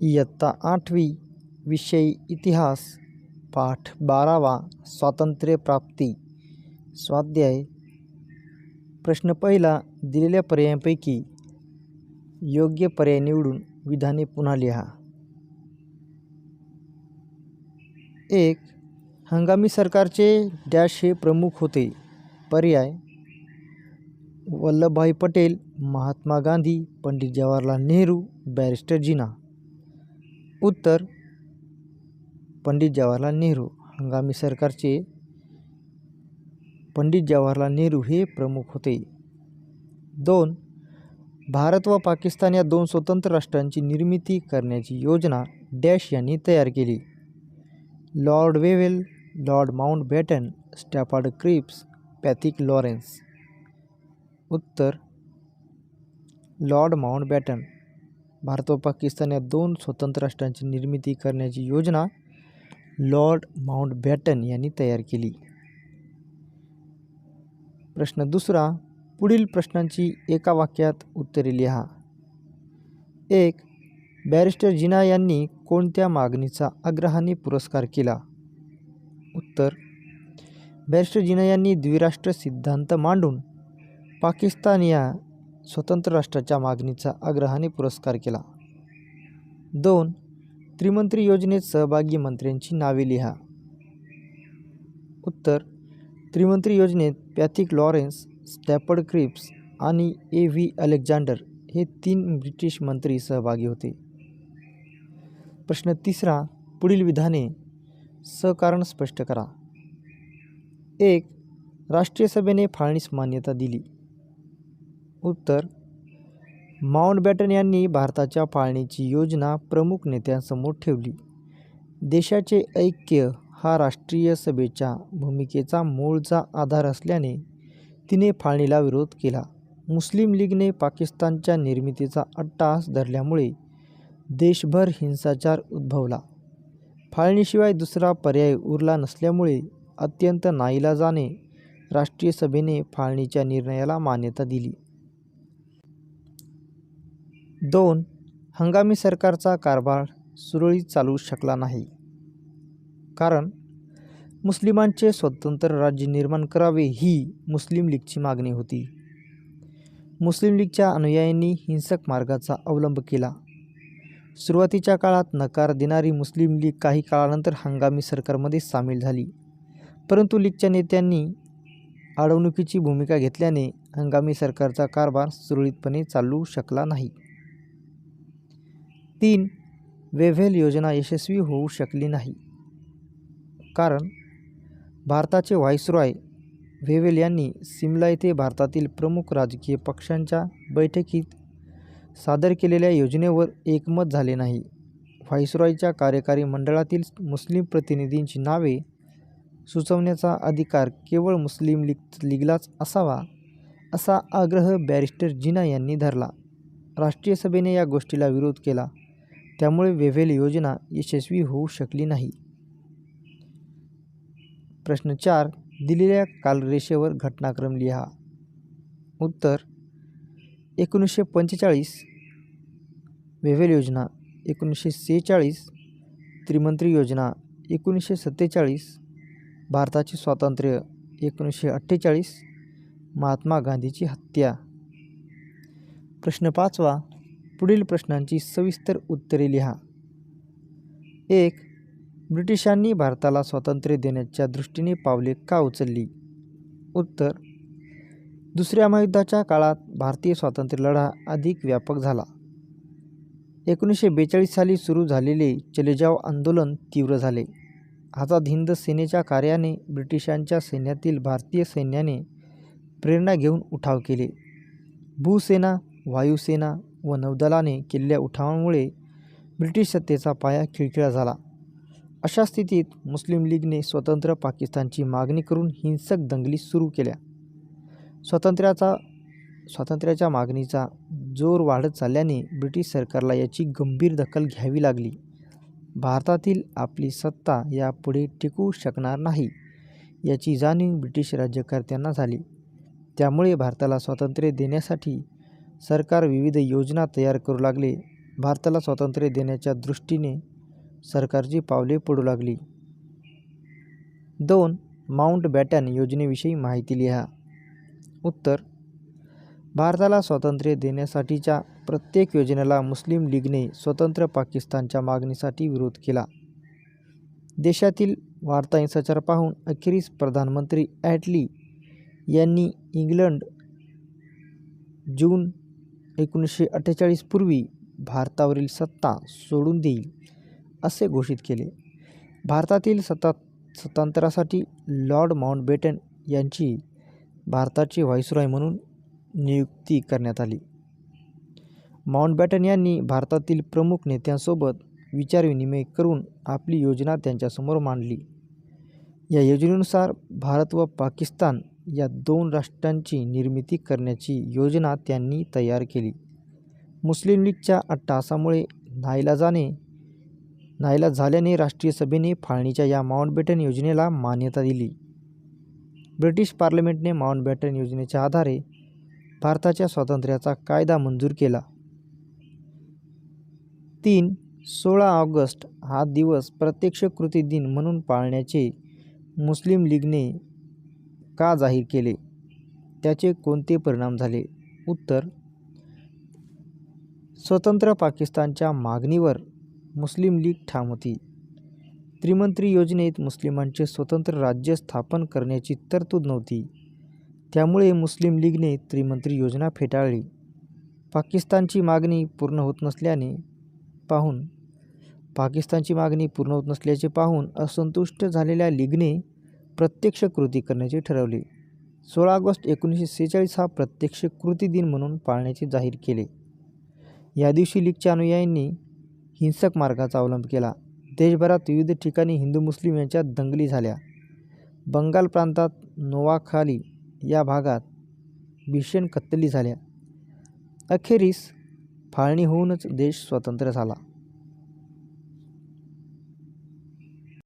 इयत्ता आठवी विषय इतिहास पाठ बारावा स्वातंत्र्यप्राप्ती. स्वाध्याय. प्रश्न पहिला दिलेल्या पर्यायांपैकी योग्य पर्याय निवडून विधाने पुन्हा लिहा. एक हंगामी सरकारचे डॅश हे प्रमुख होते. पर्याय. वल्लभभाई पटेल महात्मा गांधी पंडित जवाहरलाल नेहरू बॅरिस्टर जिना. उत्तर पंडित जवाहरलाल नेहरू. हंगामी सरकारचे पंडित जवाहरलाल नेहरू हे प्रमुख होते. दोन भारत व पाकिस्तान या दोन स्वतंत्र राष्ट्रांची निर्मिती करण्याची योजना डॅश यांनी तयार केली. Lord Wavell Lord Mountbatten Stafford Cripps Pethick Lawrence. उत्तर लॉर्ड माउंटबॅटन भारत व पाकिस्तान या दोन स्वतंत्र राष्ट्रांची निर्मिती करण्याची योजना लॉर्ड माउंटबॅटन यांनी तयार केली. प्रश्न दुसरा पुढील प्रश्नांची एका वाक्यात उत्तरे लिहा. एक बॅरिस्टर जिना यांनी कोणत्या मागणीचा आग्रहाने पुरस्कार केला? उत्तर बॅरिस्टर जिना यांनी द्विराष्ट्र सिद्धांत मांडून पाकिस्तान या स्वतंत्र राष्ट्राच्या मागणीचा आग्रहाने पुरस्कार केला. दोन त्रिमंत्री योजनेत सहभागी मंत्र्यांची नावे लिहा. उत्तर त्रिमंत्री योजनेत पॅथिक लॉरेन्स स्टॅफर्ड क्रिप्स आणि ए व्ही अलेक्झांडर हे तीन ब्रिटिश मंत्री सहभागी होते. प्रश्न तिसरा पुढील विधाने सकारण स्पष्ट करा. एक राष्ट्रीय सभेने फाळणीस मान्यता दिली. उत्तर माउंटबॅटन यांनी भारताच्या फाळणीची योजना प्रमुख नेत्यांसमोर ठेवली. देशाचे ऐक्य हा राष्ट्रीय सभेच्या भूमिकेचा मूळचा आधार असल्याने तिने फाळणीला विरोध केला. मुस्लिम लीगने पाकिस्तानच्या निर्मितीचा अट्टाहास धरल्यामुळे देशभर हिंसाचार उद्भवला. फाळणीशिवाय दुसरा पर्याय उरला नसल्यामुळे अत्यंत नाईलाजाने राष्ट्रीय सभेने फाळणीच्या निर्णयाला मान्यता दिली. दोन हंगामी सरकारचा कारभार सुरळीत चालू शकला नाही. कारण मुस्लिमांचे स्वतंत्र राज्य निर्माण करावे ही मुस्लिम लीगची मागणी होती. मुस्लिम लीगच्या अनुयायांनी हिंसक मार्गाचा अवलंब केला. सुरुवातीच्या काळात नकार देणारी मुस्लिम लीग काही काळानंतर हंगामी सरकारमध्ये सामील झाली. परंतु लीगच्या नेत्यांनी अडवणुकीची भूमिका घेतल्याने हंगामी सरकारचा कारभार सुरळीतपणे चालू शकला नाही. तीन वेव्हेल योजना यशस्वी होऊ शकली नाही. कारण भारताचे व्हाईसरॉय वेव्हेल यांनी सिमला येथे भारतातील प्रमुख राजकीय पक्षांच्या बैठकीत सादर केलेल्या योजनेवर एकमत झाले नाही. व्हाईसरॉयच्या कार्यकारी मंडळातील मुस्लिम प्रतिनिधींची नावे सुचवण्याचा अधिकार केवळ मुस्लिम लीग लीगलाच असावा असा आग्रह बॅरिस्टर जिना यांनी धरला. राष्ट्रीय सभेने या गोष्टीला विरोध केला. त्यामुळे वेव्हेल योजना यशस्वी होऊ शकली नाही. प्रश्न चार दिलेल्या कालरेषेवर घटनाक्रम लिहा. उत्तर एकोणीसशे पंचेचाळीस वेव्हेल योजना एकोणीसशे सेहेचाळीस त्रिमंत्री योजना एकोणीसशे सत्तेचाळीस भारताचे स्वातंत्र्य एकोणीसशे अठ्ठेचाळीस महात्मा गांधीची हत्या. प्रश्न पाचवा पुढील प्रश्नांची सविस्तर उत्तरे लिहा. एक ब्रिटिशांनी भारताला स्वातंत्र्य देण्याच्या दृष्टीने पावले का उचलली? उत्तर दुसऱ्या महायुद्धाच्या काळात भारतीय स्वातंत्र्य लढा अधिक व्यापक झाला. एकोणीसशे बेचाळीस साली सुरू झालेले चलेजाव आंदोलन तीव्र झाले. आझाद हिंद सेनेच्या कार्याने ब्रिटिशांच्या सैन्यातील भारतीय सैन्याने प्रेरणा घेऊन उठाव केले. भूसेना वायुसेना व नौदलाने केलेल्या उठावामुळे ब्रिटिश सत्तेचा पाया खिळखिळा झाला. अशा स्थितीत मुस्लिम लीगने स्वतंत्र पाकिस्तानची मागणी करून हिंसक दंगली सुरू केल्या. स्वातंत्र्याचा स्वातंत्र्याच्या मागणीचा जोर वाढत चालल्याने ब्रिटिश सरकारला याची गंभीर दखल घ्यावी लागली. भारतातील आपली सत्ता यापुढे टिकू शकणार नाही याची जाणीव ब्रिटिश राज्यकर्त्यांना झाली. त्यामुळे भारताला स्वातंत्र्य देण्यासाठी सरकार विविध योजना तयार करू लागले. भारताला स्वातंत्र्य देण्याच्या दृष्टीने सरकारची पावले पडू लागली. दोन माउंट बॅटन योजनेविषयी माहिती लिहा. उत्तर भारताला स्वातंत्र्य देण्यासाठीच्या प्रत्येक योजनेला मुस्लिम लीगने स्वतंत्र पाकिस्तानच्या मागणीसाठी विरोध केला. देशातील वाढता हिंसाचार पाहून अखेरीस प्रधानमंत्री ॲटली यांनी इंग्लंड जून एकोणीसशे अठ्ठेचाळीसपूर्वी भारतावरील सत्ता सोडून देईल असे घोषित केले. भारतातील सत्ता सत्तांतरासाठी लॉर्ड माउंटबेटन यांची भारताची व्हाईसरॉय म्हणून नियुक्ती करण्यात आली. माउंटबॅटन यांनी भारतातील प्रमुख नेत्यांसोबत विचारविनिमय करून आपली योजना त्यांच्यासमोर मांडली. या योजनेनुसार भारत व पाकिस्तान या दोन राष्ट्रांची निर्मिती करण्याची योजना त्यांनी तयार केली. मुस्लिम लीगच्या अट्टहासामुळे नाईलाजाने नाईलाज झाल्याने राष्ट्रीय सभेने फाळणीच्या या माउंटबॅटन योजनेला मान्यता दिली. ब्रिटिश पार्लमेंटने माउंटबॅटन योजनेच्या आधारे भारताच्या स्वातंत्र्याचा कायदा मंजूर केला. तीन सोळा ऑगस्ट हा दिवस प्रत्यक्ष कृती दिन म्हणून पाळण्याचे मुस्लिम लीगने का जाहीर केले? त्याचे कोणते परिणाम झाले? उत्तर स्वतंत्र पाकिस्तानच्या मागणीवर मुस्लिम लीग ठाम होती. त्रिमंत्री योजनेत मुस्लिमांचे स्वतंत्र राज्य स्थापन करण्याची तरतूद नव्हती. त्यामुळे मुस्लिम लीगने त्रिमंत्री योजना फेटाळली. पाकिस्तानची मागणी पूर्ण होत नसल्याने पाहून पाकिस्तानची मागणी पूर्ण होत नसल्याचे पाहून असंतुष्ट झालेल्या लीगने प्रत्यक्ष कृती करण्याचे ठरवले. सोळा ऑगस्ट एकोणीसशे सेहेचाळीस हा प्रत्यक्ष कृती दिन म्हणून पाळण्याचे जाहीर केले. या दिवशी लीगच्या अनुयायांनी हिंसक मार्गाचा अवलंब केला. देशभरात विविध ठिकाणी हिंदू मुस्लिम यांच्यात दंगली झाल्या. बंगाल प्रांतात नोवाखाली या भागात भीषण कत्तली झाल्या. अखेरीस फाळणी होऊनच देश स्वतंत्र झाला.